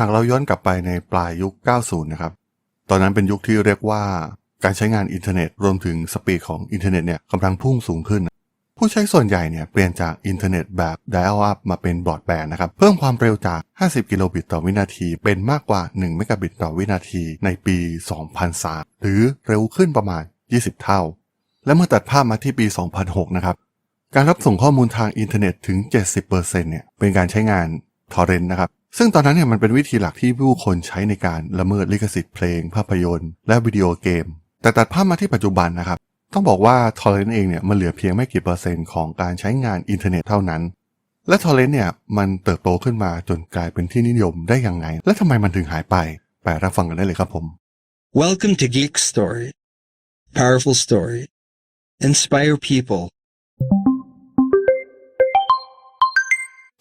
หากเราย้อนกลับไปในปลายยุค 90 นะครับ ตอนนั้นเป็นยุคที่เรียกว่าการใช้งานอินเทอร์เน็ตรวมถึงสปีดของอินเทอร์เน็ตเนี่ยกำลังพุ่งสูงขึ้น ผู้ใช้ส่วนใหญ่เนี่ยเปลี่ยนจากอินเทอร์เน็ตแบบ dial up มาเป็นบอรอดแบนนะครับ เพิ่มความเร็วจาก 50 กิโลบิตต่อวินาที เป็นมากกว่า 1 เมกะบิตต่อวินาทีในปี 2003 หรือเร็วขึ้นประมาณ 20 เท่า และเมื่อตัดภาพมาที่ปี 2006 นะครับ การรับส่งข้อมูลทางอินเทอร์เน็ตถึง 70%เนี่ยเป็นการใช้งานทอร์เรนต์นะครับ ซึ่งตอนนั้นเนี่ยมันเป็นวิธีหลักที่ผู้คนใช้ในการละเมิดลิขสิทธิ์เพลง ภาพยนตร์ และวิดีโอเกม แต่ตัดภาพมาที่ปัจจุบันนะครับ ต้องบอกว่าทอร์เรนต์เองเนี่ยมันเหลือเพียงไม่กี่เปอร์เซ็นต์ของการใช้งานอินเทอร์เน็ตเท่านั้น และทอร์เรนต์เนี่ยมันเติบโตขึ้นมาจนกลายเป็นที่นิยมได้ยังไง และทำไมมันถึงหายไป ไปรับฟังกันได้เลยครับผม Welcome to Geek Story. Powerful story. Inspire people.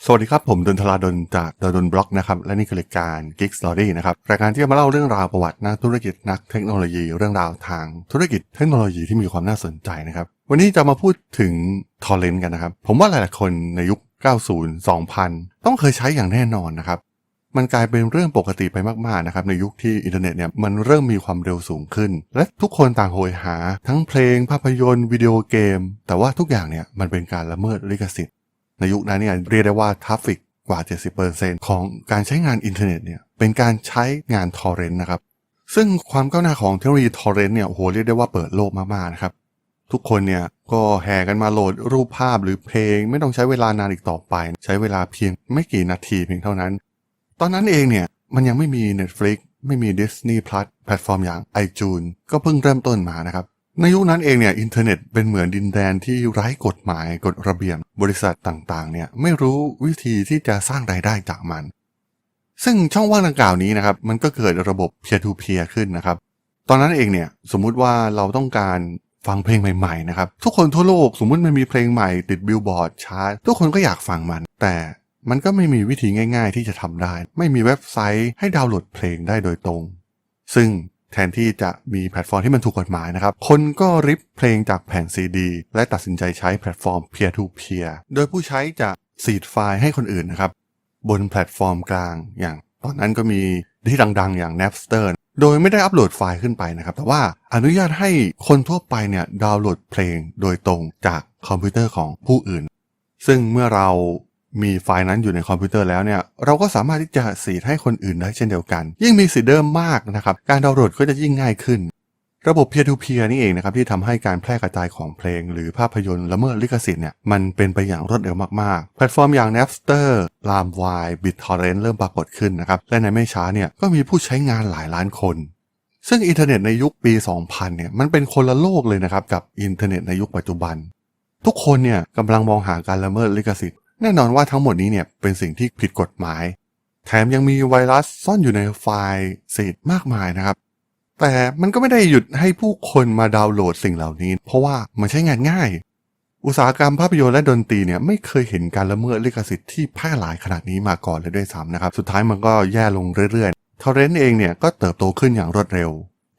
สวัสดีครับ ผมดนทลาดนจากดนบล็อกนะครับ และนี่คือรายการ Geek Story นะครับ รายการที่จะมาเล่าเรื่องราวประวัตินักธุรกิจนักเทคโนโลยี เรื่องราวทางธุรกิจเทคโนโลยีที่มีความน่าสนใจนะครับ วันนี้จะมาพูดถึงทอร์เรนต์กันนะครับ ผมว่าหลายๆคนในยุค 90 2000 ต้องเคยใช้อย่างแน่นอนนะครับ มันกลายเป็นเรื่องปกติไปมากๆนะครับในยุคที่อินเทอร์เน็ตเนี่ยมันเริ่มมีความเร็วสูงขึ้น และทุกคนต่างโหยหา ทั้งเพลงภาพยนตร์วิดีโอเกม แต่ว่าทุกอย่างเนี่ยมันเป็นการละเมิดลิขสิทธิ ในยุคนั้นเนี่ยเรียกได้ว่าทราฟฟิกกว่า 70%ของการใช้งานอินเทอร์เน็ตเนี่ยเป็นการใช้งานทอร์เรนต์นะครับ ซึ่งความก้าวหน้าของเทคโนโลยีทอร์เรนต์เนี่ยโอ้โหเรียกได้ว่าเปิดโลกมากๆนะครับ ทุกคนเนี่ยก็แห่กันมาโหลดรูปภาพหรือเพลง ไม่ต้องใช้เวลานานอีกต่อไป ใช้เวลาเพียงไม่กี่นาทีเพียงเท่านั้น ตอนนั้นเองเนี่ยมันยังไม่มี Netflix ไม่มี Disney Plus แพลตฟอร์มอย่าง iTunes ก็เพิ่งเริ่มต้นมานะครับ ในยุคนั้นเองเนี่ยอินเทอร์เน็ตเป็นเหมือนดินแดนที่ไร้กฎหมายกฎระเบียบบริษัทต่างๆเนี่ยไม่รู้วิธีที่จะสร้างรายได้จากมัน ซึ่งช่องว่างดังกล่าวนี้นะครับมันก็เกิดระบบ peer to peer ขึ้นนะครับ ตอนนั้นเองเนี่ยสมมุติว่าเราต้องการฟังเพลงใหม่ๆนะครับทุกคนทั่วโลกสมมุติมันมีเพลงใหม่ติดบิลบอร์ดชาร์ตทุกคนก็อยากฟังมัน แต่มันก็ไม่มีวิธีง่าย ๆ ที่จะทำได้ ไม่มีเว็บไซต์ให้ดาวน์โหลดเพลงได้โดยตรง ซึ่ง แทนที่จะมีแพลตฟอร์มที่มันถูกกฎหมายนะครับ คนก็ริบเพลงจากแผ่นซีดี และตัดสินใจใช้แพลตฟอร์ม peer to peer โดยผู้ใช้จะซีดไฟล์ให้คนอื่นนะครับ บนแพลตฟอร์มกลางอย่าง ตอนนั้นก็มีที่ดังๆ อย่าง Napster โดยไม่ได้อัปโหลดไฟล์ขึ้นไปนะครับ แต่ว่าอนุญาตให้คนทั่วไปเนี่ยดาวน์โหลดเพลงโดยตรงจากคอมพิวเตอร์ของผู้อื่น ซึ่งเมื่อเรา มีไฟล์นั้นอยู่ในคอมพิวเตอร์แล้วเนี่ยเราก็สามารถที่จะสีให้คนอื่นได้เช่นเดียวกัน ยิ่งมีสีเดิมมากนะครับการดาวน์โหลดก็จะยิ่งง่ายขึ้น ระบบ peer to peer นี่เองนะครับที่ทำให้การแพร่กระจายของเพลง หรือภาพยนตร์ละเมิดลิขสิทธิ์เนี่ยมันเป็นไปอย่างรวดเร็วมากๆ แพลตฟอร์มอย่าง Napster, LimeWire, BitTorrent เริ่มปรากฏขึ้นนะครับและในไม่ช้าเนี่ยก็มีผู้ใช้งานหลายล้านคนซึ่งอินเทอร์เน็ตในยุคปี 2000 เนี่ยมันเป็นคนละโลกเลยนะครับกับอินเทอร์เน็ตในยุคปัจจุบัน ทุกคนเนี่ยกำลังมองหาการละเมิดลิขสิทธิ์ แน่นอนว่าทั้งหมดนี้เนี่ยเป็นสิ่งที่ผิดกฎหมาย แถมยังมีไวรัสซ่อนอยู่ในไฟล์ซีดมากมายนะครับ แต่มันก็ไม่ได้หยุดให้ผู้คนมาดาวน์โหลดสิ่งเหล่านี้ เพราะว่ามันใช้งานง่าย อุตสาหกรรมภาพยนตร์และดนตรีเนี่ยไม่เคยเห็นการละเมิดลิขสิทธิ์ที่แพร่หลายขนาดนี้มาก่อนเลยด้วยซ้ำนะครับ สุดท้ายมันก็แย่ลงเรื่อยๆทอร์เรนต์เองเนี่ยก็เติบโตขึ้นอย่างรวดเร็ว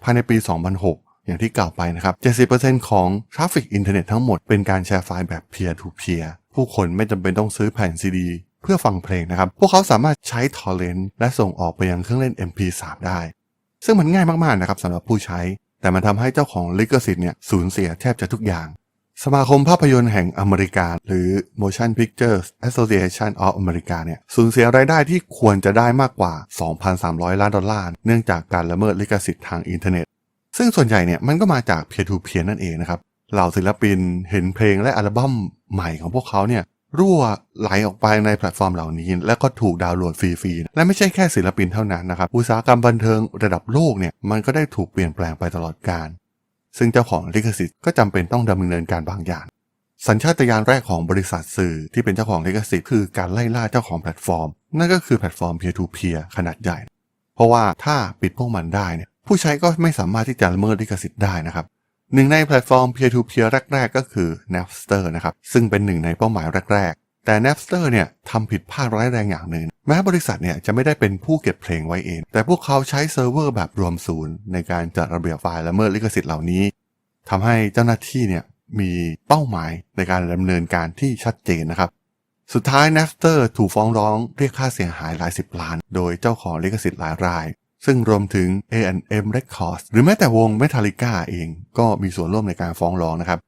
ภายในปี 2006อย่างที่กล่าวไปนะครับ 70%ของทราฟฟิกอินเทอร์เน็ตทั้งหมดเป็นการแชร์ไฟล์แบบ peer to peer ผู้คนไม่จำเป็นต้องซื้อแผ่นซีดีเพื่อฟังเพลงนะครับ พวกเขาสามารถใช้ทอร์เรนต์และส่งออกไปยังเครื่องเล่น MP3 ได้ ซึ่งมันง่ายมากๆนะครับสำหรับผู้ใช้ แต่มันทำให้เจ้าของลิขสิทธิ์เนี่ยสูญเสียแทบจะทุกอย่าง สมาคมภาพยนตร์แห่งอเมริกา หรือ Motion Pictures Association of America เนี่ยสูญเสียรายได้ที่ควรจะได้มากกว่า 2,300 ล้านดอลลาร์เนื่องจากการละเมิดลิขสิทธิ์ทางอินเทอร์เน็ต ซึ่งส่วนใหญ่เนี่ยมันก็มาจาก peer to peer นั่นเองนะครับ เหล่าศิลปินเห็นเพลงและอัลบั้มใหม่ของพวกเขาเนี่ยรั่วไหลออกไปในแพลตฟอร์มเหล่านี้ แล้วก็ถูกดาวน์โหลดฟรีๆ และไม่ใช่แค่ศิลปินเท่านั้นนะครับ อุตสาหกรรมบันเทิงระดับโลกเนี่ยมันก็ได้ถูกเปลี่ยนแปลงไปตลอดกาลซึ่งเจ้าของลิขสิทธิ์ก็จำเป็นต้องดำเนินการบางอย่าง สัญชาตญาณแรกของบริษัทสื่อที่เป็นเจ้าของลิขสิทธิ์คือการไล่ล่าเจ้าของแพลตฟอร์ม นั่นก็คือแพลตฟอร์ม peer to peer ขนาดใหญ่ เพราะว่าถ้าปิดพวกมันได้เนี่ยผู้ใช้ก็ไม่สามารถที่จะละเมิดลิขสิทธิ์ได้นะครับ หนึ่งในแพลตฟอร์ม peer to peer แรก ๆ ก็คือ Napster นะครับ ซึ่งเป็นหนึ่งในเป้าหมายแรก ๆ แต่ Napster เนี่ยทำผิดพลาดร้ายแรงอย่างหนึ่ง แม้บริษัทเนี่ยจะไม่ได้เป็นผู้เก็บเพลงไว้เอง แต่พวกเขาใช้เซิร์ฟเวอร์แบบรวมศูนย์ ในการจัดระเบียบไฟล์ละเมิดลิขสิทธิ์เหล่านี้ทำให้เจ้าหน้าที่เนี่ยมีเป้าหมายในการดำเนินการที่ชัดเจนนะครับ สุดท้าย Napster ถูกฟ้องร้องเรียกค่าเสียหายหลายสิบล้าน โดยเจ้าของลิขสิทธิ์หลายราย ซึ่งรวมถึง A&M Records หรือแม้แต่วง Metallica เองก็มีส่วนร่วมในการฟ้องร้องนะครับ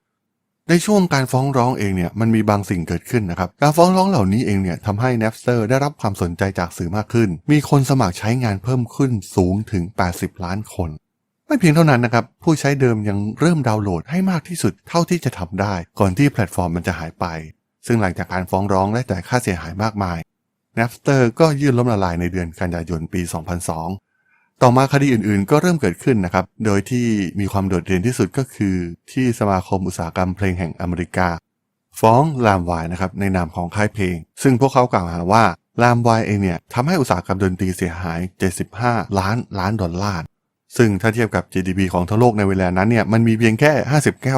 ในช่วงการฟ้องร้องเองเนี่ยมันมีบางสิ่งเกิดขึ้นนะครับการฟ้องร้องเหล่านี้เองเนี่ยทำให้ Napster ได้รับความสนใจจากสื่อมากขึ้น มีคนสมัครใช้งานเพิ่มขึ้นสูงถึง 80 ล้านคน ไม่เพียงเท่านั้นนะครับผู้ใช้เดิมยังเริ่มดาวน์โหลดให้มากที่สุดเท่าที่จะทำได้ ก่อนที่แพลตฟอร์มมันจะหายไป ซึ่งหลังจากการฟ้องร้องและจ่ายค่าเสียหายมากมาย Napster ก็ยื่นล้มละลายในเดือนกันยายนปี 2002 ต่อมาคดีอื่นๆ ก็เริ่มเกิดขึ้นนะครับ โดยที่มีความโดดเด่นที่สุดก็คือ ที่สมาคมอุตสาหกรรมเพลงแห่งอเมริกา ฟ้องลามวายนะครับในนามของค่ายเพลง ซึ่งพวกเขากล่าวหาว่าลามวายเองเนี่ยทำให้อุตสาหกรรมดนตรีเสียหาย 75 ล้านล้านดอลลาร์ ซึ่งถ้าเทียบกับ GDP ของทั้งโลกในเวลานั้นเนี่ยมันมีเพียงแค่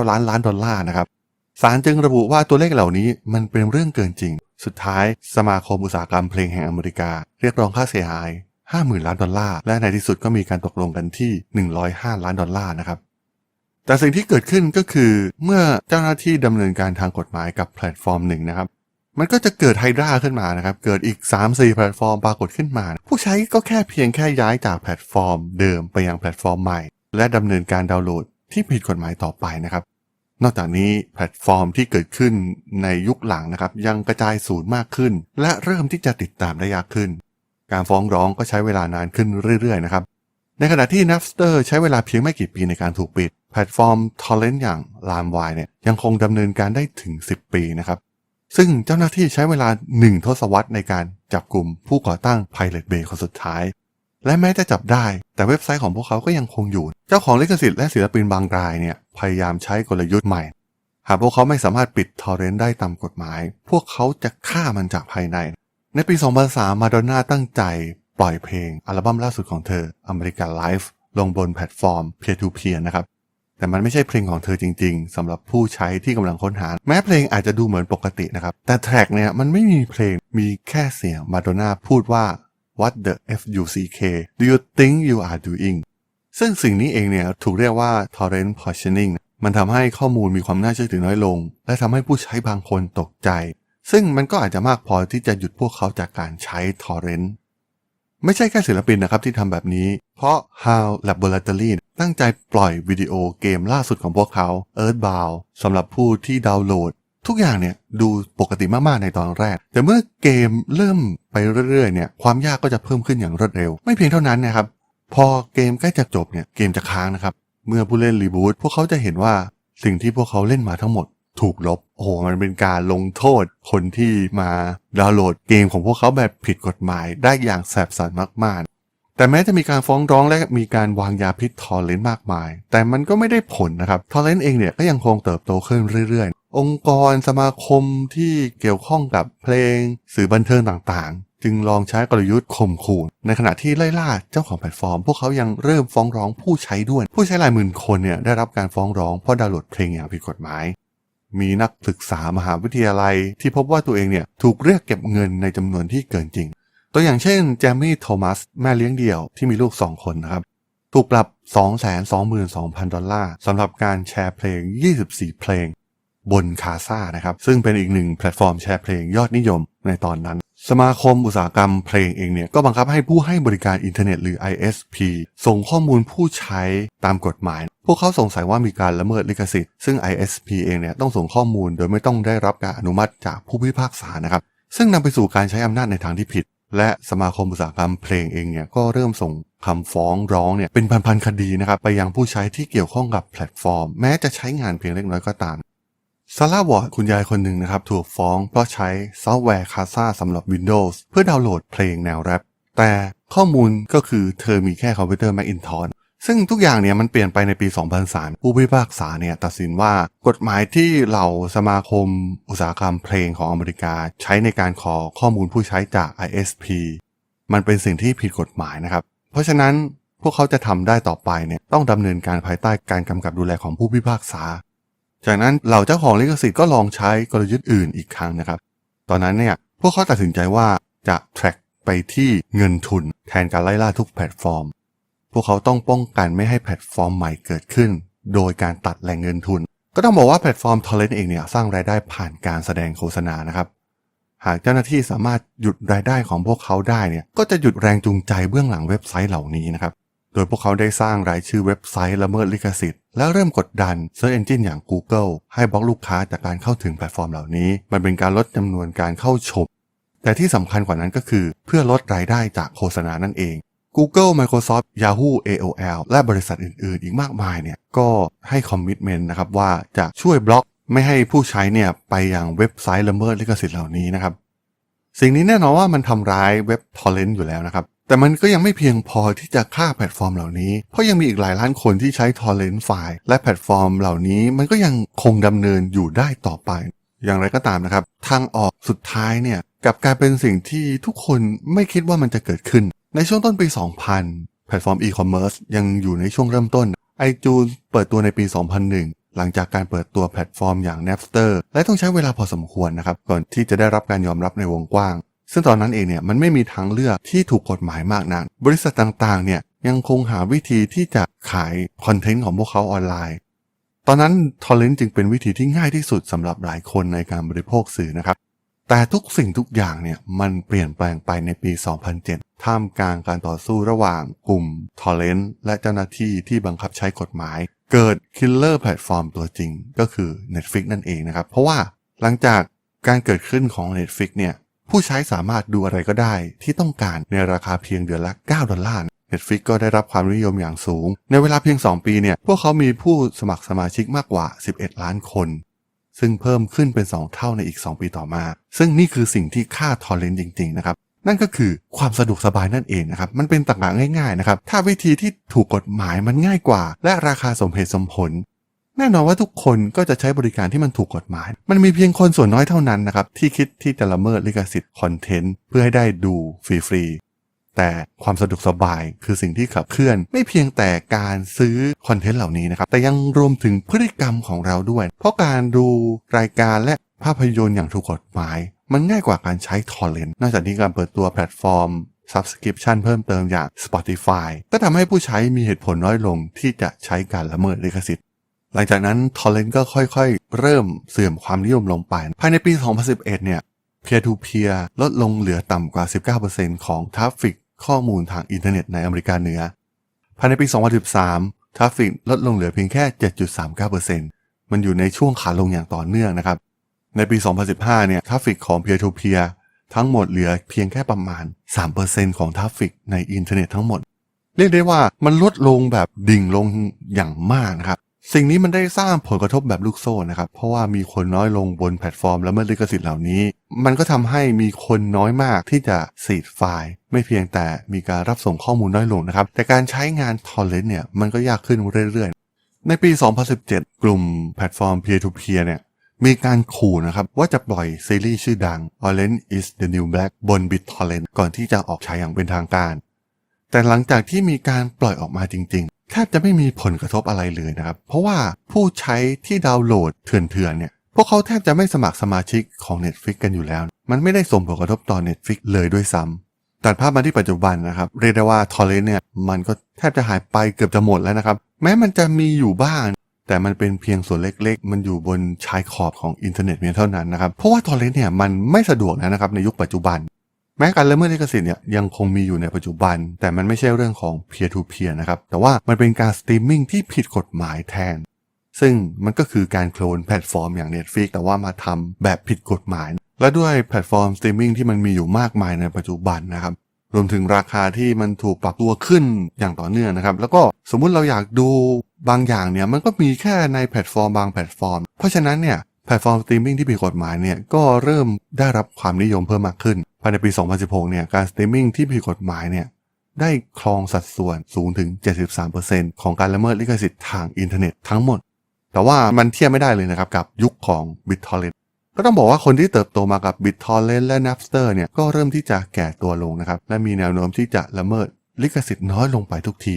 59 ล้านล้านดอลลาร์นะครับศาลจึงระบุว่าตัวเลขเหล่านี้มันเป็นเรื่องเกินจริง สุดท้ายสมาคมอุตสาหกรรมเพลงแห่งอเมริกา เรียกร้องค่าเสียหาย 50,000 ล้านดอลลาร์ และในที่สุดก็มีการตกลงกันที่ 105 ล้านดอลลาร์นะครับ แต่สิ่งที่เกิดขึ้นก็คือเมื่อเจ้าหน้าที่ดำเนินการทางกฎหมายกับแพลตฟอร์มหนึ่งนะครับ มันก็จะเกิดไฮดราขึ้นมานะครับ เกิดอีก 3-4 แพลตฟอร์มปรากฏขึ้นมา ผู้ใช้ก็แค่เพียงแค่ย้ายจากแพลตฟอร์ม เดิมไปยังแพลตฟอร์มใหม่ และดำเนินการดาวน์โหลดที่ผิดกฎหมายต่อไปนะครับนอกจากนี้แพลตฟอร์มที่เกิดขึ้นในยุคหลังนะครับ ยังกระจายศูนย์มากขึ้น และเริ่มที่จะติดตามได้ยากขึ้น การฟ้องร้องก็ใช้เวลานานขึ้นเรื่อยๆนะครับ ในขณะที่ Napster ใช้เวลาเพียงไม่กี่ปีในการถูกปิด แพลตฟอร์ม Torrent อย่าง LimeWire เนี่ยยังคงดำเนินการได้ถึง 10 ปีนะครับ ซึ่งเจ้าหน้าที่ใช้เวลา 1 ทศวรรษในการจับกลุ่มผู้ก่อตั้ง Pirate Bay คนสุดท้าย และแม้จะจับได้ แต่เว็บไซต์ของพวกเขาก็ยังคงอยู่ เจ้าของลิขสิทธิ์และศิลปินบางรายเนี่ยพยายามใช้กลยุทธ์ใหม่หากพวกเขาไม่สามารถปิด Torrent ได้ตามกฎหมาย พวกเขาจะฆ่ามันจากภายใน ในปี 2003 มาดอนน่าตั้งใจปล่อยเพลงอัลบั้มล่าสุดของเธอ American Life ลงบนแพลตฟอร์ม Peer to Peer นะครับ แต่มันไม่ใช่เพลงของเธอจริงๆสำหรับผู้ใช้ที่กำลังค้นหา แม้เพลงอาจจะดูเหมือนปกตินะครับ แต่แทร็กเนี่ยมันไม่มีเพลงมีแค่เสียงมาดอนน่าพูดว่า What the F U C K do you think you are doing ซึ่งสิ่งนี้เองเนี่ยถูกเรียกว่า torrent poisoning มันทำให้ข้อมูลมีความน่าเชื่อถือน้อยลง และทำให้ผู้ใช้บางคนตกใจ ซึ่งมันก็อาจจะมากพอที่จะหยุดพวกเขาจากการใช้ torrent ไม่ใช่แค่ศิลปินนะครับที่ทำแบบนี้ เพราะ How Laboratory ตั้งใจปล่อยวิดีโอเกมล่าสุดของพวกเขา Earthbound สำหรับผู้ที่ดาวน์โหลด ทุกอย่างเนี่ยดูปกติมาก ๆ ในตอนแรก แต่เมื่อเกมเริ่มไปเรื่อย ๆ เนี่ยความยากก็จะเพิ่มขึ้นอย่างรวดเร็ว ไม่เพียงเท่านั้นนะครับ พอเกมใกล้จะจบเนี่ยเกมจะค้างนะครับ เมื่อผู้เล่นรีบูตพวกเขาจะเห็นว่าสิ่งที่พวกเขาเล่นมาทั้งหมด ถูกลบ โอ้โห มันเป็นการลงโทษคนที่มาดาวน์โหลดเกมของพวกเขาแบบผิดกฎหมายได้อย่างแสบสันมาก ๆ แต่แม้จะมีการฟ้องร้องและมีการวางยาพิษทอร์เรนต์มากมาย แต่มันก็ไม่ได้ผลนะครับ ทอร์เรนต์เองเนี่ยก็ยังคงเติบโตขึ้นเรื่อย ๆ องค์กรสมาคมที่เกี่ยวข้องกับเพลง สื่อบันเทิงต่างๆ จึงลองใช้กลยุทธ์ข่มขู่ ในขณะที่ไล่ล่าเจ้าของแพลตฟอร์ม พวกเขายังเริ่มฟ้องร้องผู้ใช้ด้วย ผู้ใช้หลายหมื่นคนเนี่ยได้รับการฟ้องร้องเพราะดาวน์โหลดเพลงอย่างผิดกฎหมาย มีนักศึกษามหาวิทยาลัย ที่พบว่าตัวเองเนี่ยถูกเรียกเก็บเงินในจำนวนที่เกินจริง ตัวอย่างเช่นแจมมี่โทมัสแม่เลี้ยงเดี่ยวที่มีลูก 2 คนนะครับ ถูกปรับ 222,000 ดอลลาร์สำหรับการแชร์เพลง 24 เพลง บนคาซานะครับ ซึ่งเป็นอีกหนึ่งแพลตฟอร์มแชร์เพลงยอดนิยมในตอนนั้น สมาคมอุตสาหกรรมเพลงเองเนี่ยก็บังคับให้ผู้ให้บริการอินเทอร์เน็ตหรือ ISP ส่งข้อมูลผู้ใช้ตามกฎหมาย พวกเขาสงสัยว่ามีการละเมิดลิขสิทธิ์ ซึ่ง ISP เองเนี่ยต้องส่งข้อมูลโดยไม่ต้องได้รับการอนุมัติจากผู้พิพากษานะครับ ซึ่งนำไปสู่การใช้อำนาจในทางที่ผิด และสมาคมอุตสาหกรรมเพลงเองเนี่ยก็เริ่มส่งคำฟ้องร้องเนี่ยเป็นพันๆคดีนะครับไปยังผู้ใช้ที่เกี่ยวข้องกับแพลตฟอร์ม แม้จะใช้งานเพียงเล็กน้อยก็ตาม ซาร่าวอร์ดคุณยายคนหนึ่งนะครับถูกฟ้องเพราะใช้ซอฟต์แวร์คาซาสำหรับ Windows เพื่อดาวน์โหลดเพลงแนวแรปแต่ข้อมูลก็คือเธอมีแค่คอมพิวเตอร์ Macintosh ซึ่งทุกอย่างเนี่ยมันเปลี่ยนไปในปี 2003 ผู้พิพากษาเนี่ยตัดสินว่ากฎหมายที่เหล่าสมาคมอุตสาหกรรมเพลงของอเมริกา ใช้ในการขอข้อมูลผู้ใช้จาก ISP มันเป็นสิ่งที่ผิดกฎหมายนะครับ เพราะฉะนั้นพวกเขาจะทำได้ต่อไปเนี่ยต้องดำเนินการภายใต้การกำกับดูแลของผู้พิพากษา จากนั้นเหล่าเจ้าของลิขสิทธิ์ก็ลองใช้กลยุทธ์อื่นอีกครั้งนะครับ ตอนนั้นเนี่ยพวกเขาตัดสินใจว่าจะ track ไปที่เงินทุนแทนการไล่ล่าทุกแพลตฟอร์ม พวกเขาต้องป้องกันไม่ให้แพลตฟอร์มใหม่เกิดขึ้น โดยการตัดแหล่งเงินทุน ก็ต้องบอกว่าแพลตฟอร์ม Torrent เองเนี่ยสร้างรายได้ผ่านการแสดงโฆษณานะครับ หากเจ้าหน้าที่สามารถหยุดรายได้ของพวกเขาได้เนี่ย ก็จะหยุดแรงจูงใจเบื้องหลังเว็บไซต์เหล่านี้นะครับ โดยพวกเขาได้สร้างรายชื่อเว็บไซต์ละเมิดลิขสิทธิ์ และเริ่มกดดัน Search Engine อย่าง Google ให้บล็อกลูกค้าจากการเข้าถึงแพลตฟอร์มเหล่านี้ มันเป็นการลดจำนวนการเข้าชม แต่ที่สำคัญกว่านั้นก็คือ เพื่อลดรายได้จากโฆษณานั่นเอง Google Microsoft Yahoo AOL และบริษัทอื่นๆ อีกมากมายเนี่ยก็ให้คอมมิชเมนต์นะครับว่าจะช่วยบล็อกไม่ให้ผู้ใช้เนี่ยไปยังเว็บไซต์ละเมิดลิขสิทธิ์เหล่านี้นะครับ สิ่งนี้แน่นอนว่ามันทำร้ายเว็บทอร์เรนต์อยู่แล้วนะครับ แต่มันก็ยังไม่เพียงพอที่จะฆ่าแพลตฟอร์มเหล่านี้ เพราะยังมีอีกหลายล้านคนที่ใช้ทอร์เรนต์ไฟล์และแพลตฟอร์มเหล่านี้มันก็ยังคงดำเนินอยู่ได้ต่อไป อย่างไรก็ตามนะครับ ทางออกสุดท้ายเนี่ยกับกายเป็นสิ่งที่ทุกคนไม่คิดว่ามันจะเกิดขึ้น ในช่วงต้นปี 2000 แพลตฟอร์มอีคอมเมิร์ซยังอยู่ในช่วงเริ่มต้น iTunes เปิดตัวในปี 2001 หลังจากการเปิดตัวแพลตฟอร์มอย่าง Napster และต้องใช้เวลาพอสมควรนะครับก่อนที่จะได้รับการยอมรับในวงกว้าง ซึ่งตอนนั้นเองเนี่ยมันไม่มีทางเลือกที่ถูกกฎหมายมากนัก บริษัทต่างๆเนี่ยยังคงหาวิธีที่จะขายคอนเทนต์ของพวกเขาออนไลน์ ตอนนั้นทอร์เรนต์จึงเป็นวิธีที่ง่ายที่สุดสำหรับหลายคนในการบริโภคสื่อนะครับ แต่ทุกสิ่งทุกอย่างเนี่ยมันเปลี่ยนแปลงไปในปี 2007 ท่ามกลางการต่อสู้ระหว่างกลุ่มทอร์เรนต์และเจ้าหน้าที่ที่บังคับใช้กฎหมาย เกิดคิลเลอร์แพลตฟอร์มตัวจริง ก็คือ Netflix นั่นเองนะครับ เพราะว่าหลังจากการเกิดขึ้นของ Netflix เนี่ย ผู้ใช้สามารถดูอะไรก็ได้ที่ต้องการในราคาเพียงเดือนละ 9 ดอลลาร์ Netflix ก็ได้รับความนิยมอย่างสูง ในเวลาเพียง 2 ปีเนี่ย พวกเขามีผู้สมัครสมาชิกมากกว่า 11 ล้านคน ซึ่งเพิ่มขึ้นเป็น 2 เท่าในอีก 2 ปีต่อมา ซึ่งนี่คือสิ่งที่ค่าทอร์เรนต์จริง ๆ นะครับ นั่นก็คือความสะดวกสบายนั่นเองนะครับ มันเป็นต่างๆง่าย ๆ นะครับ ถ้าวิธีที่ถูกกฎหมายมันง่ายกว่า และราคาสมเหตุสมผล แน่นอนว่าทุกคนก็จะใช้บริการที่มันถูกกฎหมาย มันมีเพียงคนส่วนน้อยเท่านั้นนะครับ ที่คิดที่จะละเมิดลิขสิทธิ์คอนเทนต์เพื่อให้ได้ดูฟรีๆ แต่ความสะดวกสบายคือสิ่งที่ขับเคลื่อน ไม่เพียงแต่การซื้อคอนเทนต์เหล่านี้นะครับ แต่ยังรวมถึงพฤติกรรมของเราด้วย เพราะการดูรายการและภาพยนตร์อย่างถูกกฎหมาย มันง่ายกว่าการใช้ทอร์เรนต์นอกจากนี้การเปิดตัวแพลตฟอร์ม Subscription เพิ่มเติมอย่าง Spotify ก็ทำให้ผู้ใช้มีเหตุผลน้อยลงที่จะใช้การละเมิดลิขสิทธิ์ หลังจากนั้นทอร์เรนต์ก็ค่อยๆ เริ่มเสื่อมความนิยมลงไป ภายในปี 2011 เนี่ย peer to peer ลดลงเหลือต่ำกว่า 19%ของทราฟฟิกข้อมูลทางอินเทอร์เน็ตในอเมริกาเหนือ ภายในปี 2013 ทราฟฟิกลดลงเหลือเพียงแค่ 7.39%มันอยู่ในช่วงขาลงอย่างต่อเนื่องนะครับ ในปี 2015 เนี่ยทราฟฟิกของ peer to peer ทั้งหมดเหลือเพียงแค่ประมาณ 3%ของทราฟฟิกในอินเทอร์เน็ตทั้งหมด เรียกได้ว่ามันลดลงแบบดิ่งลงอย่างมากนะครับ สิ่งนี้มันได้สร้างผลกระทบแบบลูกโซ่นะครับ เพราะว่ามีคนน้อยลงบนแพลตฟอร์ม และเมื่อลิขสิทธิ์เหล่านี้ มันก็ทำให้มีคนน้อยมากที่จะสีดไฟล์ ไม่เพียงแต่มีการรับส่งข้อมูลน้อยลงนะครับ แต่การใช้งานทอร์เรนต์เนี่ยมันก็ยากขึ้นเรื่อยๆ ในปี 2017 กลุ่มแพลตฟอร์ม peer to peer เนี่ยมีการขู่นะครับว่าจะปล่อยซีรีส์ชื่อดัง Orange is the New Black บน BitTorrent ก่อนที่จะออกฉายอย่างเป็นทางการ แต่หลังจากที่มีการปล่อยออกมาจริงๆ แทบจะไม่มีผลกระทบอะไรเลยนะครับ เพราะว่าผู้ใช้ที่ดาวน์โหลดเถื่อนๆเนี่ยพวกเขาแทบจะไม่สมัครสมาชิกของ Netflix กันอยู่แล้ว มันไม่ได้ส่งผลกระทบต่อ Netflix เลยด้วยซ้ำตัดภาพมาที่ปัจจุบันนะครับ เรียกได้ว่า Torrent เนี่ยมันก็แทบจะหายไปเกือบจะหมดแล้วนะครับ แม้มันจะมีอยู่บ้าง แต่มันเป็นเพียงส่วนเล็กๆ มันอยู่บนชายขอบของอินเทอร์เน็ตเพียงเท่านั้นนะครับ เพราะว่า Torrent เนี่ยมันไม่สะดวกแล้วนะครับในยุคปัจจุบัน แม้การละเมิดลิขสิทธิ์เนี่ยยังคงมีอยู่ในปัจจุบัน แต่มันไม่ใช่เรื่องของ peer to peer นะครับ แต่ว่ามันเป็นการสตรีมมิ่งที่ผิดกฎหมายแทน ซึ่งมันก็คือการโคลนแพลตฟอร์มอย่าง Netflix แต่ว่ามาทำแบบผิดกฎหมาย และด้วยแพลตฟอร์มสตรีมมิ่งที่มันมีอยู่มากมายในปัจจุบันนะครับรวมถึงราคาที่มันถูกปรับตัวขึ้นอย่างต่อเนื่องนะครับ แล้วก็สมมุติเราอยากดูบางอย่างเนี่ยมันก็มีแค่ในแพลตฟอร์มบางแพลตฟอร์ม เพราะฉะนั้นเนี่ยแพลตฟอร์มสตรีมมิ่งที่ผิดกฎหมายเนี่ยก็เริ่มได้รับความนิยมเพิ่มมากขึ้น ภายในปี 2016 เนี่ย การสตรีมมิ่งที่ผิดกฎหมายเนี่ย ได้ครองสัดส่วนสูงถึง 73%ของการละเมิดลิขสิทธิ์ทางอินเทอร์เน็ตทั้งหมด แต่ว่ามันเทียบไม่ได้เลยนะครับกับยุคของ BitTorrent ก็ต้องบอกว่าคนที่เติบโตมากับ BitTorrent และ Napster เนี่ย ก็เริ่มที่จะแก่ตัวลงนะครับ และมีแนวโน้มที่จะละเมิดลิขสิทธิ์น้อยลงไปทุกที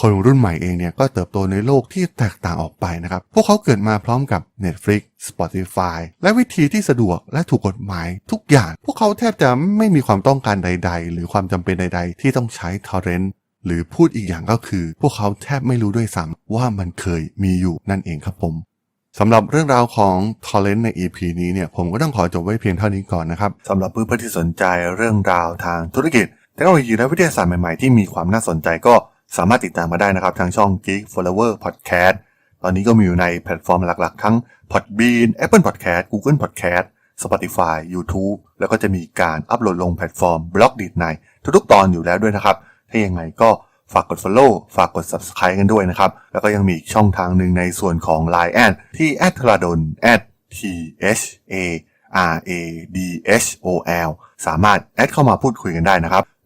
คนรุ่นใหม่เองเนี่ยก็เติบโตในโลกที่แตกต่างออกไปนะครับ พวกเขาเกิดมาพร้อมกับ Netflix Spotify และวิธีที่สะดวกและถูกกฎหมายทุกอย่าง พวกเขาแทบจะไม่มีความต้องการใด ๆ หรือความจำเป็นใด ๆ ที่ต้องใช้ Torrent หรือพูดอีกอย่างก็คือ พวกเขาแทบไม่รู้ด้วยซ้ำว่ามันเคยมีอยู่นั่นเองครับผมสำหรับเรื่องราวของ Torrent ใน EP นี้เนี่ยผมก็ต้องขอจบไว้เพียงเท่านี้ก่อนนะครับสำหรับเพื่อนๆที่สนใจเรื่องราวทางธุรกิจเทคโนโลยีและวิทยาศาสตร์ใหม่ๆที่มีความน่าสนใจก็ สามารถติดตามมาได้นะครับ ทางช่อง Geek Flower Podcast ตอนนี้ก็มีอยู่ในแพลตฟอร์มหลักๆ ทั้ง Podbean Apple Podcast Google Podcast Spotify YouTube แล้วก็จะมีการอัปโหลดลงแพลตฟอร์มบล็อกดีดในทุกๆ ตอนอยู่แล้วด้วยนะครับ ถ้ายังไงก็ฝากกด Follow ฝากกด Subscribe กันด้วยนะครับ แล้วก็ยังมีช่องทางหนึ่งในส่วนของ Line แอดที่ t h r a d o n t h a R A D H O L สามารถแอดเข้ามาพูดคุยกันได้นะครับ